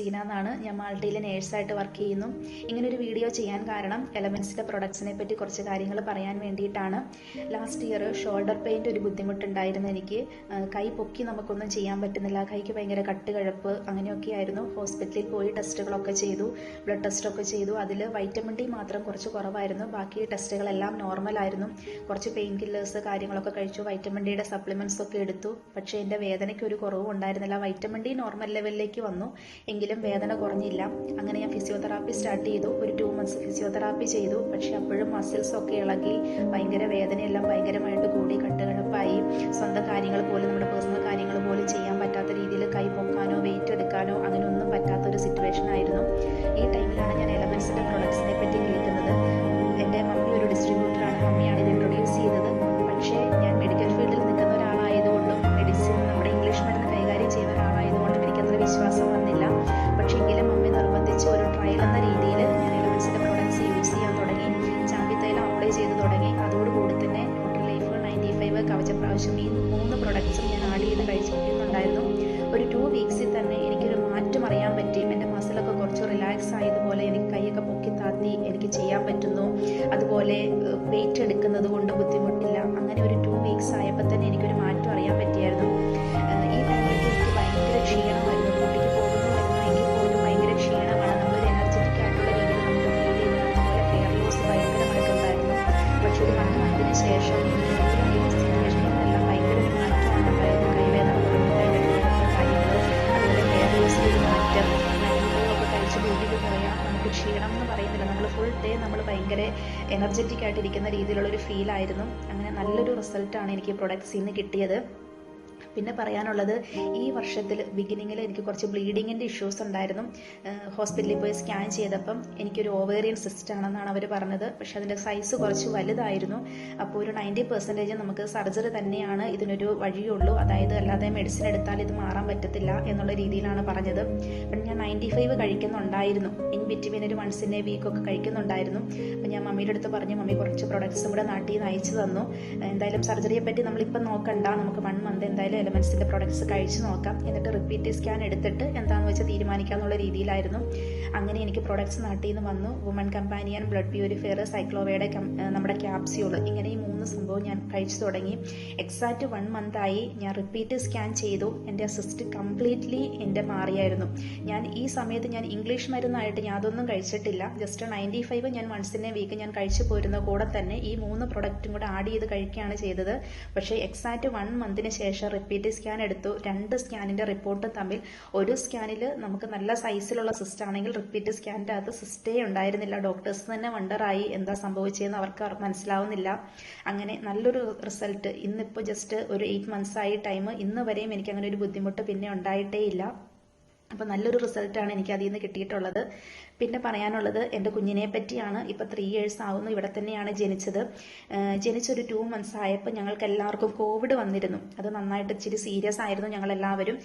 Christina എന്നാണ് ഞാൻ മാൾട്ടയിലെ നേഴ്സായിട്ട് work ചെയ്യുന്നു. ഇങ്ങനൊരു വീഡിയോ ചെയ്യാൻ കാരണം എലമെൻസിന്റെ പ്രൊഡക്ട്സിനെ പറ്റി കുറച്ച് കാര്യങ്ങൾ പറയാൻ വേണ്ടിയിട്ടാണ്. ലാസ്റ്റ് ഇയർ ഷോൾഡർ പെയിന്റ് ഒരു ബുദ്ധിമുട്ടുണ്ടായിരുന്നു എനിക്ക്. കൈ പൊക്കി നമുക്കൊന്നും ചെയ്യാൻ പറ്റുന്നില്ല. കൈക്ക് ഭയങ്കര കട്ടുകഴപ്പ് അങ്ങനെയൊക്കെ ആയിരുന്നു. ഹോസ്പിറ്റലിൽ പോയി ടെസ്റ്റുകളൊക്കെ ചെയ്തു. ബ്ലഡ് ടെസ്റ്റൊക്കെ ചെയ്തു. അതിൽ വൈറ്റമിൻ ഡി മാത്രം കുറച്ച് കുറവായിരുന്നു. ബാക്കി ടെസ്റ്റുകളെല്ലാം നോർമലായിരുന്നു കുറച്ച് പെയിൻ കില്ലേഴ്സ് കാര്യങ്ങളൊക്കെ കഴിച്ചു. വൈറ്റമിൻ ഡിയുടെ സപ്ലിമെന്റ്സ് ഒക്കെ എടുത്തു. പക്ഷേ എന്റെ വേദനയ്ക്ക് ഒരു കുറവും ഉണ്ടായിരുന്നില്ല. വൈറ്റമിൻ ഡി നോർമൽ ലെവലിലേക്ക് വന്നു. എങ്കിലും വേദന കുറഞ്ഞില്ല. അങ്ങനെ ഞാൻ ഫിസിയോതെറാപ്പി സ്റ്റാർട്ട് ചെയ്തു. ഒരു ടു മന്ത്സ് ഫിസിയോതെറാപ്പി ചെയ്തു. പക്ഷെ അപ്പോഴും മസിൽസ് ഒക്കെ ഇളകി. ഭയങ്കര വേദനയെല്ലാം ഭയങ്കരമായിട്ട് കൂടി കട്ടുകടപ്പായി സ്വന്തം കാര്യങ്ങൾ പോലും നമ്മുടെ പേഴ്സണൽ കാര്യങ്ങൾ പോലും ചെയ്യാൻ പറ്റാത്ത രീതിയിൽ കൈ രീതിയിൽ ഞാൻ എലമെൻസിന്റെ പ്രൊഡക്ട്സ് യൂസ് ചെയ്യാൻ തുടങ്ങി. ചാമ്പി തൈലം അപ്ലൈ ചെയ്ത് തുടങ്ങി. അതോടുകൂടി തന്നെ ന്യൂട്രി ലൈഫ് നയന്റി ഫൈവ് കവചപ്രാവശ്യം ഈ മൂന്ന് പ്രൊഡക്ട്സും ഞാൻ ആഡ് ചെയ്ത് കഴിച്ചിരിക്കുന്നുണ്ടായിരുന്നു ഒരു ടു വീക്സിൽ തന്നെ എനിക്കൊരു മാറ്റം അറിയാൻ പറ്റി. എന്റെ മസിലൊക്കെ കുറച്ച് റിലാക്സ് ആയതുപോലെ എനിക്ക് കൈയൊക്കെ പൊക്കി താത്തി എനിക്ക് ചെയ്യാൻ പറ്റുന്നു. അതുപോലെ വെയിറ്റ് എടുക്കുന്നത് കൊണ്ട് ബുദ്ധിമുട്ടില്ല. അങ്ങനെ ഒരു ടു വീക്സ് ആയപ്പോൾ തന്നെ എനിക്കൊരു ശേഷം ഈ ക്ഷീണം എന്ന് പറയുന്നില്ല നമ്മൾ ഫുൾ ഡേ നമ്മൾ ഭയങ്കര എനർജറ്റിക് ആയിട്ടിരിക്കുന്ന രീതിയിലുള്ള ഒരു ഫീൽ ആയിരുന്നു അങ്ങനെ നല്ലൊരു റിസൾട്ടാണ് എനിക്ക് പ്രൊഡക്ട്സിൽ നിന്ന് കിട്ടിയത് പിന്നെ പറയാനുള്ളത് ഈ വർഷത്തിൽ ബിഗിനിങ്ങിൽ എനിക്ക് കുറച്ച് ബ്ലീഡിങ്ങിന്റെ ഇഷ്യൂസ് ഉണ്ടായിരുന്നു. ഹോസ്പിറ്റലിൽ പോയി സ്കാൻ ചെയ്തപ്പം എനിക്കൊരു ഓവേറിയൻ സിസ്റ്റ് ആണെന്നാണ് അവർ പറഞ്ഞത്. പക്ഷെ അതിന്റെ സൈസ് കുറച്ച് വലുതായിരുന്നു. അപ്പോൾ ഒരു നയന്റി പെർസെന്റേജ് നമുക്ക് സർജറി തന്നെയാണ് ഇതിനൊരു വഴിയുള്ളൂ. അതായത് അല്ലാതെ മെഡിസിൻ എടുത്താൽ ഇത് മാറാൻ പറ്റത്തില്ല എന്നുള്ള രീതിയിലാണ് പറഞ്ഞത്. അപ്പം ഞാൻ നയന്റി ഫൈവ് കഴിക്കുന്നുണ്ടായിരുന്നു. ഇൻ ബിറ്റ്വീൻ ഒരു വൺസ് ഇൻ എ കഴിക്കുന്നുണ്ടായിരുന്നു. അപ്പം ഞാൻ മമ്മിയുടെ അടുത്ത് പറഞ്ഞു മമ്മി കുറച്ച് പ്രൊഡക്ട്സും കൂടെ നാട്ടിൽ നിന്ന് അയച്ചു തന്നു. എന്തായാലും സർജറിയെ പറ്റി നമ്മളിപ്പം നോക്കണ്ട. നമുക്ക് വൺ മന്ത് എന്തായാലും എലമെൻസിന്റെ പ്രൊഡക്ട്സ് കഴിച്ച് നോക്കാം. എന്നിട്ട് റിപ്പീറ്റ് സ്കാൻ എടുത്തിട്ട് എന്താണെന്ന് വെച്ചാൽ തീരുമാനിക്കാന്നുള്ള രീതിയിലായിരുന്നു. അങ്ങനെ എനിക്ക് പ്രൊഡക്ട്സ് നാട്ടിൽ നിന്ന് വന്നു വുമൺ കമ്പാനിയൻ ബ്ലഡ് പ്യൂരിഫയർ സൈക്ലോവയുടെ നമ്മുടെ ക്യാപ്സ്യൂൾ ഇങ്ങനെ ഈ മൂന്ന് സംഭവം ഞാൻ കഴിച്ചു തുടങ്ങി. എക്സാക്റ്റ് വൺ മന്തായി ഞാൻ റിപ്പീറ്റ് സ്കാൻ ചെയ്തു. എന്റെ സിസ്റ്റ് കംപ്ലീറ്റ്ലി എന്റെ മാറിയായിരുന്നു. ഞാൻ ഈ സമയത്ത് ഞാൻ ഇംഗ്ലീഷ് മരുന്നായിട്ട് യാതൊന്നും കഴിച്ചിട്ടില്ല. ജസ്റ്റ് നയന്റി ഫൈവ് ഞാൻ വൺസ് ഇൻ വീക്ക് ഞാൻ കഴിച്ചു പോരുന്ന കൂടെ തന്നെ ഈ മൂന്ന് പ്രൊഡക്റ്റും കൂടെ ആഡ് ചെയ്ത് കഴിക്കുകയാണ് ചെയ്തത്. പക്ഷേ എക്സാക്റ്റ് വൺ മന്തിന് ശേഷം റിപ്പീറ്റ് സ്കാൻ എടുത്തു. രണ്ട് സ്കാനിന്റെ റിപ്പോർട്ടും തമ്മിൽ ഒരു സ്കാനിൽ നമുക്ക് നല്ല സൈസിലുള്ള സിസ്റ്റ് ആണെങ്കിൽ റിപ്പീറ്റ് സ്കാനിന്റെ അകത്ത് സിസ്റ്റേ ഉണ്ടായിരുന്നില്ല. ഡോക്ടേഴ്സ് തന്നെ വണ്ടറായി എന്താ സംഭവിച്ചതെന്ന് അവർക്ക് മനസ്സിലാവുന്നില്ല. അങ്ങനെ നല്ലൊരു റിസൾട്ട് ഇന്നിപ്പോൾ ജസ്റ്റ് ഒരു എയ്റ്റ് മന്ത്സ് ആയി ടൈം ഇന്ന് വരെയും എനിക്ക് അങ്ങനെ ഒരു ബുദ്ധിമുട്ട് പിന്നെ ഉണ്ടായിട്ടേ ഇല്ല അപ്പോൾ നല്ലൊരു റിസൾട്ടാണ് എനിക്ക് അതിൽ നിന്ന് കിട്ടിയിട്ടുള്ളത്. പിന്നെ പറയാനുള്ളത് എന്റെ കുഞ്ഞിനെ പറ്റിയാണ്. ഇപ്പോൾ ത്രീ ഇയേഴ്സ് ആവുന്നു ഇവിടെ തന്നെയാണ് ജനിച്ചത്. ജനിച്ചൊരു ടു മന്ത്സ് ആയപ്പോൾ ഞങ്ങൾക്ക് എല്ലാവർക്കും കോവിഡ് വന്നിരുന്നു. അത് നന്നായിട്ട് ഇച്ചിരി സീരിയസ് ആയിരുന്നു ഞങ്ങളെല്ലാവരും.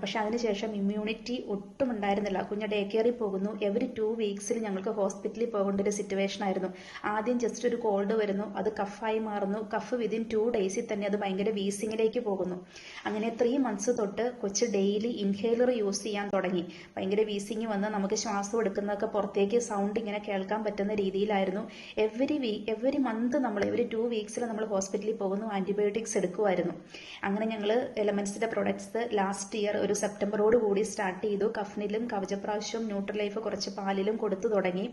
പക്ഷെ അതിനുശേഷം ഇമ്മ്യൂണിറ്റി ഒട്ടും ഉണ്ടായിരുന്നില്ല. കുഞ്ഞ് ഡേ കെയറിൽ പോകുന്നു. എവറി ടു വീക്സിൽ ഞങ്ങൾക്ക് ഹോസ്പിറ്റലിൽ പോകേണ്ട ഒരു സിറ്റുവേഷൻ ആയിരുന്നു. ആദ്യം ജസ്റ്റ് ഒരു കോൾഡ് വരുന്നു. അത് കഫായി മാറുന്നു. കഫ് വിതിൻ ടു ഡേയ്സിൽ തന്നെ അത് ഭയങ്കര വീസിങ്ങിലേക്ക് പോകുന്നു. അങ്ങനെ ത്രീ മന്ത്സ് തൊട്ട് കൊച്ച് ഡെയിലി ഇൻഹേലർ യൂസ് ചെയ്യാൻ തുടങ്ങി. ഭയങ്കര വീസിങ് വന്ന് നമുക്ക് ശ്വാസം എടുക്കുന്നതൊക്കെ പുറത്തേക്ക് സൗണ്ട് ഇങ്ങനെ കേൾക്കാൻ പറ്റുന്ന രീതിയിലായിരുന്നു. എവറി വീ എവറി മന്ത് നമ്മൾ എവറി ടു വീക്സിൽ നമ്മൾ ഹോസ്പിറ്റലിൽ പോകുന്നു ആന്റിബയോട്ടിക്സ് എടുക്കുമായിരുന്നു അങ്ങനെ ഞങ്ങൾ എലമെൻസിന്റെ പ്രൊഡക്ട്സ് ലാസ്റ്റ് ഇയർ ഒരു സെപ്റ്റംബറോട് കൂടി സ്റ്റാർട്ട് ചെയ്തു. കഫ്നിലും കവചപ്രാവശ്യവും ന്യൂട്രൽ ലൈഫ് കുറച്ച് പാലിലും കൊടുത്തു തുടങ്ങി.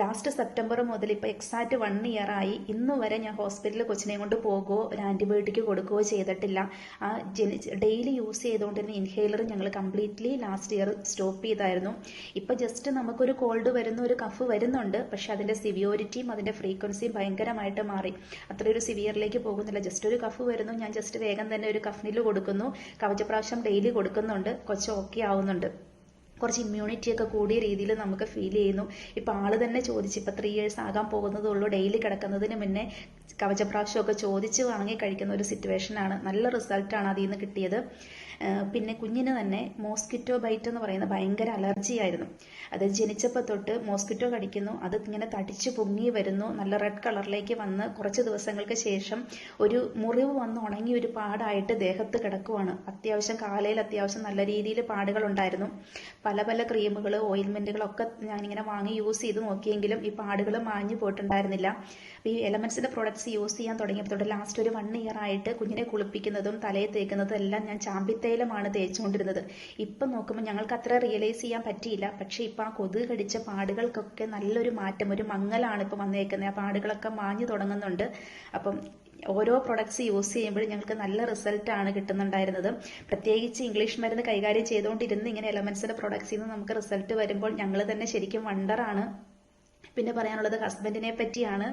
ലാസ്റ്റ് സെപ്റ്റംബർ മുതൽ ഇപ്പോൾ എക്സാക്റ്റ് വൺ ഇയർ ആയി. ഇന്ന് വരെ ഞാൻ ഹോസ്പിറ്റലിൽ കൊച്ചിനെ കൊണ്ട് പോകുകയോ ഒരു ആന്റിബയോട്ടിക് കൊടുക്കുകയോ ചെയ്തിട്ടില്ല. ആ ഡെയിലി യൂസ് ചെയ്തുകൊണ്ടിരുന്ന ഇൻഹേലർ ഞങ്ങൾ കംപ്ലീറ്റ്ലി ലാസ്റ്റ് ഇയർ സ്റ്റോപ്പ് ചെയ്തായിരുന്നു. ഇപ്പോൾ ജസ്റ്റ് നമുക്കൊരു കോൾഡ് വരുന്ന ഒരു കഫ് വരുന്നുണ്ട് പക്ഷെ അതിന്റെ സിവിയോരിറ്റിയും അതിന്റെ ഫ്രീക്വൻസിയും ഭയങ്കരമായിട്ട് മാറി. അത്രയൊരു സിവിയറിലേക്ക് പോകുന്നില്ല. ജസ്റ്റ് ഒരു കഫ് വരുന്നു ഞാൻ ജസ്റ്റ് വേഗം തന്നെ ഒരു കഫ്നിൽ കൊടുക്കുന്നു. കവചപ്രാവശ്യം ഡെയിലി കൊടുക്കുന്നുണ്ട്. കൊച്ചു ഓക്കെ ആവുന്നുണ്ട്. കുറച്ച് ഇമ്മ്യൂണിറ്റി ഒക്കെ കൂടിയ രീതിയിൽ നമുക്ക് ഫീൽ ചെയ്യുന്നു. ഇപ്പം ആൾ തന്നെ ചോദിച്ചു ഇപ്പം ത്രീ ഇയേഴ്സ് ആകാൻ പോകുന്നതേ ഉള്ളൂ ഡെയിലി കിടക്കുന്നതിന് മുന്നേ കവചപ്രാവശ്യമൊക്കെ ചോദിച്ച് വാങ്ങി കഴിക്കുന്ന ഒരു സിറ്റുവേഷനാണ്. നല്ല റിസൾട്ടാണ് അതിൽ നിന്ന് കിട്ടിയത്. പിന്നെ കുഞ്ഞിന് തന്നെ മോസ്കിറ്റോ ബൈറ്റ് എന്ന് പറയുന്ന ഭയങ്കര അലർജി ആയിരുന്നു. അത് ജനിച്ചപ്പോൾ തൊട്ട് മോസ്കിറ്റോ കടിക്കുന്നു. അത് ഇങ്ങനെ തടിച്ച് പൊങ്ങി വരുന്നു. നല്ല റെഡ് കളറിലേക്ക് വന്ന് കുറച്ച് ദിവസങ്ങൾക്ക് ശേഷം ഒരു മുറിവ് വന്ന് ഉണങ്ങി ഒരു പാടായിട്ട് ദേഹത്ത് കിടക്കുവാണ്. അത്യാവശ്യം കാലയിൽ അത്യാവശ്യം നല്ല രീതിയിൽ പാടുകൾ ഉണ്ടായിരുന്നു. പല പല ക്രീമുകൾ ഓയിൽമെന്റുകളൊക്കെ ഞാനിങ്ങനെ വാങ്ങി യൂസ് ചെയ്ത് നോക്കിയെങ്കിലും ഈ പാടുകൾ മാഞ്ഞു പോയിട്ടുണ്ടായിരുന്നില്ല. ഈ എലമെൻസിന്റെ പ്രോഡക്ട്സ് യൂസ് ചെയ്യാൻ തുടങ്ങിയപ്പോൾ തൊട്ട് ലാസ്റ്റ് ഒരു വൺ ഇയർ ആയിട്ട് കുഞ്ഞിനെ കുളിപ്പിക്കുന്നതും തലയിൽ തേക്കുന്നതും എല്ലാം ഞാൻ ചാമ്പിത്തേലമാണ് തേച്ചുകൊണ്ടിരുന്നത്. ഇപ്പം നോക്കുമ്പോൾ ഞങ്ങൾക്ക് അത്ര റിയലൈസ് ചെയ്യാൻ പറ്റിയില്ല. പക്ഷേ ഇപ്പം ആ കൊതുക് കടിച്ച പാടുകൾക്കൊക്കെ നല്ലൊരു മാറ്റം ഒരു മങ്ങലാണ് ഇപ്പോൾ വന്നേക്കുന്നത് ആ പാടുകളൊക്കെ മാഞ്ഞു തുടങ്ങുന്നുണ്ട്. അപ്പം ഓരോ പ്രൊഡക്ട്സ് യൂസ് ചെയ്യുമ്പോഴും ഞങ്ങൾക്ക് നല്ല റിസൾട്ടാണ് കിട്ടുന്നുണ്ടായിരുന്നത്. പ്രത്യേകിച്ച് ഇംഗ്ലീഷ് മരുന്ന് കൈകാര്യം ചെയ്തുകൊണ്ടിരുന്ന് ഇങ്ങനെ എലമെൻസിന്റെ പ്രൊഡക്ട്സിൽ നിന്ന് നമുക്ക് റിസൾട്ട് വരുമ്പോൾ ഞങ്ങൾ തന്നെ ശരിക്കും വണ്ടറാണ് പിന്നെ പറയാനുള്ളത് ഹസ്ബൻഡിനെ പറ്റിയാണ്.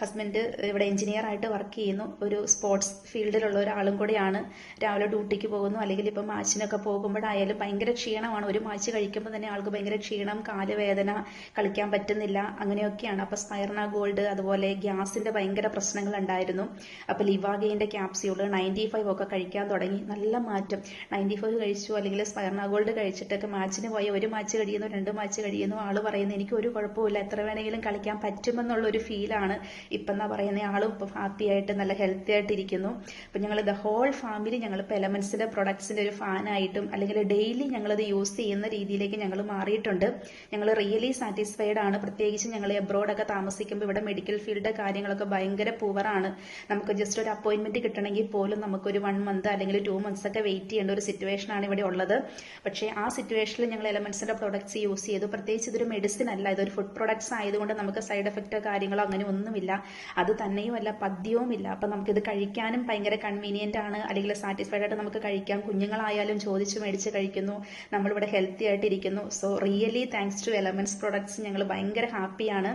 ഹസ്ബൻഡ് ഇവിടെ എഞ്ചിനീയർ ആയിട്ട് വർക്ക് ചെയ്യുന്നു. ഒരു സ്പോർട്സ് ഫീൽഡിലുള്ള ഒരാളും കൂടിയാണ്. രാവിലെ ഡ്യൂട്ടിക്ക് പോകുന്നു. അല്ലെങ്കിൽ ഇപ്പം മാച്ചിനൊക്കെ പോകുമ്പോഴായാലും ഭയങ്കര ക്ഷീണമാണ്. ഒരു മാച്ച് കഴിക്കുമ്പോൾ തന്നെ ആൾക്ക് ഭയങ്കര ക്ഷീണം കാലുവേദന കളിക്കാൻ പറ്റുന്നില്ല. അങ്ങനെയൊക്കെയാണ്. അപ്പോൾ സ്പൈർണ ഗോൾഡ് അതുപോലെ ഗ്യാസിന്റെ ഭയങ്കര പ്രശ്നങ്ങൾ ഉണ്ടായിരുന്നു അപ്പോൾ ലിവാഗെയിന്റെ ക്യാപ്സ്യൂൾ നയന്റി ഫൈവ് ഒക്കെ കഴിക്കാൻ തുടങ്ങി. നല്ല മാറ്റം. നയന്റി ഫൈവ് കഴിച്ചു അല്ലെങ്കിൽ സ്പൈർണ ഗോൾഡ് കഴിച്ചിട്ടൊക്കെ മാച്ചിന് പോയി. ഒരു മാച്ച് കഴിയുന്നു രണ്ട് മാച്ച് കഴിയുന്നു. ആൾ പറയുന്നു എനിക്ക് ഒരു കുഴപ്പമില്ല എത്ര വേണമെങ്കിലും കളിക്കാൻ പറ്റുമെന്നുള്ള ഒരു ഫീലാണ് ഇപ്പം എന്നാ പറയുന്ന ആളും ഇപ്പം ഹാപ്പി ആയിട്ട് നല്ല ഹെൽത്തി ആയിട്ട് ഇരിക്കുന്നു. അപ്പം ഞങ്ങൾ ദ ഹോൾ ഫാമിലി ഞങ്ങളിപ്പോൾ എലമെൻസിന്റെ പ്രൊഡക്ട്സിന്റെ ഒരു ഫാനായിട്ടും അല്ലെങ്കിൽ ഡെയിലി ഞങ്ങളത് യൂസ് ചെയ്യുന്ന രീതിയിലേക്ക് ഞങ്ങൾ മാറിയിട്ടുണ്ട്. ഞങ്ങൾ റിയലി സാറ്റിസ്ഫൈഡ് ആണ്. പ്രത്യേകിച്ച് ഞങ്ങൾ എബ്രോഡൊക്കെ താമസിക്കുമ്പോൾ ഇവിടെ മെഡിക്കൽ ഫീൽഡ് കാര്യങ്ങളൊക്കെ ഭയങ്കര പൂവറാണ് നമുക്ക് ജസ്റ്റ് ഒരു അപ്പോയിൻമെന്റ് കിട്ടണമെങ്കിൽ പോലും നമുക്കൊരു വൺ മന്ത് അല്ലെങ്കിൽ ടു മന്ത്സ് ഒക്കെ വെയിറ്റ് ചെയ്യേണ്ട ഒരു സിറ്റുവേഷൻ ആണ് ഇവിടെ ഉള്ളത്. പക്ഷേ ആ സിറ്റുവേഷനിൽ ഞങ്ങൾ എലമെൻസിന്റെ പ്രൊഡക്ട്സ് യൂസ് ചെയ്തു. പ്രത്യേകിച്ച് ഇതൊരു മെഡിസിൻ അല്ല. ഇതൊരു ഫുഡ് പ്രൊഡക്ട്സ് ആയതുകൊണ്ട് നമുക്ക് സൈഡ് എഫക്റ്റോ കാര്യങ്ങളോ അങ്ങനെ ഒന്നുമില്ല. അത് തന്നെയുമല്ല പദ്യവുമില്ല. അപ്പം നമുക്കിത് കഴിക്കാനും ഭയങ്കര കൺവീനിയന്റ് ആണ്. അല്ലെങ്കിൽ സാറ്റിസ്ഫൈഡ് ആയിട്ട് നമുക്ക് കഴിക്കാം. കുഞ്ഞുങ്ങളായാലും ചോദിച്ച് മേടിച്ച് കഴിക്കുന്നു. നമ്മളിവിടെ healthy ആയിട്ടിരിക്കുന്നു. So really thanks to Elements products ഞങ്ങൾ ഭയങ്കര ഹാപ്പിയാണ്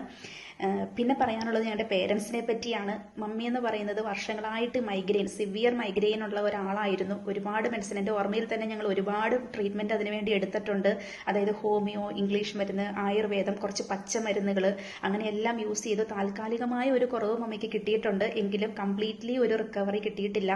പിന്നെ പറയാനുള്ളത് ഞങ്ങളുടെ പേരൻസിനെ പറ്റിയാണ്. മമ്മി എന്ന് പറയുന്നത് വർഷങ്ങളായിട്ട് മൈഗ്രെയിൻ സിവിയർ മൈഗ്രെയിൻ ഉള്ള ഒരാളായിരുന്നു. ഒരുപാട് മെഡിസിൻ എന്റെ ഓർമ്മയിൽ തന്നെ ഞങ്ങൾ ഒരുപാട് ട്രീറ്റ്മെന്റ് അതിനുവേണ്ടി എടുത്തിട്ടുണ്ട്. അതായത് ഹോമിയോ ഇംഗ്ലീഷ് മരുന്ന് ആയുർവേദം കുറച്ച് പച്ചമരുന്നുകൾ അങ്ങനെ എല്ലാം യൂസ് ചെയ്ത് താൽക്കാലികമായ ഒരു കുറവ് മമ്മിക്ക് കിട്ടിയിട്ടുണ്ട്. എങ്കിലും കംപ്ലീറ്റ്ലി ഒരു റിക്കവറി കിട്ടിയിട്ടില്ല.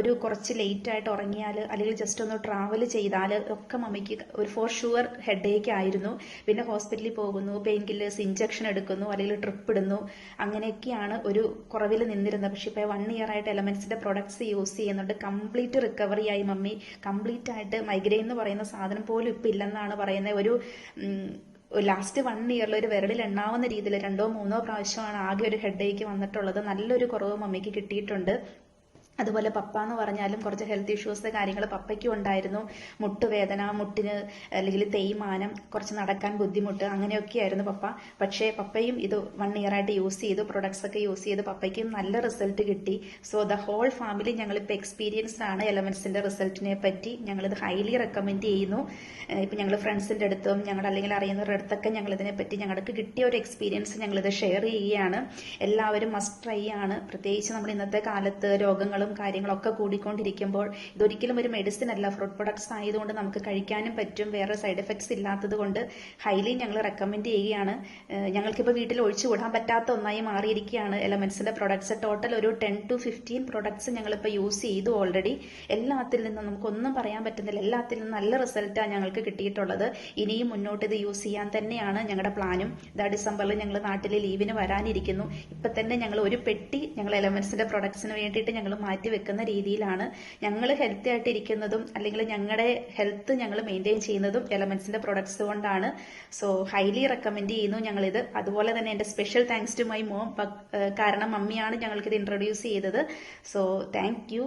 ഒരു കുറച്ച് ലേറ്റ് ആയിട്ട് ഉറങ്ങിയാൽ അല്ലെങ്കിൽ ജസ്റ്റ് ഒന്ന് ട്രാവൽ ചെയ്താൽ ഒക്കെ മമ്മിക്ക് ഒരു ഫോർ ഷുവർ ഹെഡേക്ക് ആയിരുന്നു. പിന്നെ ഹോസ്പിറ്റലിൽ പോകുന്നു പെയിൻ കില്ലേഴ്സ് ഇഞ്ചക്ഷൻ എടുക്കുന്നു അല്ലെങ്കിൽ ട്രിപ്പ് ഇടുന്നു. അങ്ങനെയൊക്കെയാണ് ഒരു കുറവിൽ നിന്നിരുന്നത്. പക്ഷേ ഇപ്പോൾ വൺ ഇയർ ആയിട്ട് എലമെൻസിന്റെ പ്രൊഡക്ട്സ് യൂസ് ചെയ്യുന്നുണ്ട്. കംപ്ലീറ്റ് റിക്കവറി ആയി മമ്മി. കംപ്ലീറ്റ് ആയിട്ട് മൈഗ്രെയിൻ എന്ന് പറയുന്ന സാധനം പോലും ഇപ്പം ഇല്ലെന്നാണ് പറയുന്നത്. ഒരു ലാസ്റ്റ് വൺ ഇയറിൽ ഒരു വിരളിൽ എണ്ണാവുന്ന രീതിയിൽ രണ്ടോ മൂന്നോ പ്രാവശ്യമാണ് ആകെ ഒരു ഹെഡേക്ക് വന്നിട്ടുള്ളത്. നല്ലൊരു കുറവ് മമ്മിക്ക് കിട്ടിയിട്ടുണ്ട്. അതുപോലെ പപ്പ എന്ന് പറഞ്ഞാലും കുറച്ച് ഹെൽത്ത് ഇഷ്യൂസ് കാര്യങ്ങൾ പപ്പയ്ക്കും ഉണ്ടായിരുന്നു. മുട്ടുവേദന മുട്ടിന് അല്ലെങ്കിൽ തേയ്മാനം കുറച്ച് നടക്കാൻ ബുദ്ധിമുട്ട് അങ്ങനെയൊക്കെയായിരുന്നു പപ്പ. പക്ഷേ പപ്പയും ഇത് വൺ ഇയർ ആയിട്ട് യൂസ് ചെയ്തു പ്രൊഡക്ട്സ് ഒക്കെ യൂസ് ചെയ്ത്. പപ്പയ്ക്കും നല്ല റിസൾട്ട് കിട്ടി. സോ ദ ഹോൾ ഫാമിലി ഞങ്ങളിപ്പോൾ എക്സ്പീരിയൻസ്ഡ് ആണ് എലമെൻസിന്റെ റിസൾട്ടിനെ പറ്റി. ഞങ്ങളിത് ഹൈലി റെക്കമെൻഡ് ചെയ്യുന്നു. ഇപ്പം ഞങ്ങൾ ഫ്രണ്ട്സിന്റെ അടുത്തും ഞങ്ങൾ അല്ലെങ്കിൽ അറിയുന്നവരുടെ അടുത്തൊക്കെ ഞങ്ങൾ ഇതിനെപ്പറ്റി ഞങ്ങൾക്ക് കിട്ടിയ ഒരു എക്സ്പീരിയൻസ് ഞങ്ങളിത് ഷെയർ ചെയ്യുകയാണ്. എല്ലാവരും മസ്റ്റ് ട്രൈ ആണ്. പ്രത്യേകിച്ച് നമ്മൾ ഇന്നത്തെ കാലത്ത് രോഗങ്ങളും കാര്യങ്ങളൊക്കെ കൂടിക്കൊണ്ടിരിക്കുമ്പോൾ ഇതൊരിക്കലും ഒരു മെഡിസിൻ അല്ല. ഫ്രൂട്ട് പ്രൊഡക്ട്സ് ആയതുകൊണ്ട് നമുക്ക് കഴിക്കാനും പറ്റും. വേറെ സൈഡ് എഫക്ട്സ് ഇല്ലാത്തത് കൊണ്ട് ഹൈലി ഞങ്ങൾ റെക്കമെൻഡ് ചെയ്യുകയാണ്. ഞങ്ങൾക്കിപ്പോൾ വീട്ടിൽ ഒഴിച്ചുകൂടാൻ പറ്റാത്ത ഒന്നായി മാറിയിരിക്കുകയാണ് എലമെൻസിന്റെ പ്രൊഡക്ട്സ് ടോട്ടൽ ഒരു ടെൻ ടു ഫിഫ്റ്റീൻ പ്രൊഡക്ട്സ് ഞങ്ങളിപ്പോൾ യൂസ് ചെയ്തു ഓൾറെഡി എല്ലാത്തിൽ നിന്നും നമുക്കൊന്നും പറയാൻ പറ്റുന്നില്ല. എല്ലാത്തിൽ നിന്നും നല്ല റിസൾട്ടാണ് ഞങ്ങൾക്ക് കിട്ടിയിട്ടുള്ളത്. ഇനിയും മുന്നോട്ട് ഇത് യൂസ് ചെയ്യാൻ തന്നെയാണ് ഞങ്ങളുടെ പ്ലാനും ഇതാ ഡിസംബറിൽ ഞങ്ങൾ നാട്ടിൽ ലീവിന് വരാനിരിക്കുന്നു. ഇപ്പം തന്നെ ഞങ്ങൾ ഒരു പെട്ടി ഞങ്ങൾ എലമെൻസിന്റെ പ്രൊഡക്ട്സിന് വേണ്ടിയിട്ട് ഞങ്ങൾ മാറ്റി വെക്കുന്ന രീതിയിലാണ് ഞങ്ങൾ ഹെൽത്തി ആയിട്ട് ഇരിക്കുന്നതും അല്ലെങ്കിൽ ഞങ്ങളുടെ ഹെൽത്ത് ഞങ്ങൾ മെയിന്റെയിൻ ചെയ്യുന്നതും എലമെൻസിന്റെ പ്രൊഡക്ട്സ് കൊണ്ടാണ്. സോ ഹൈലി റെക്കമെൻഡ് ചെയ്യുന്നു ഞങ്ങളിത്. അതുപോലെ തന്നെ എന്റെ special thanks to my mom കാരണം മമ്മിയാണ് ഞങ്ങൾക്കിത് ഇൻട്രൊഡ്യൂസ് ചെയ്തത്. So thank you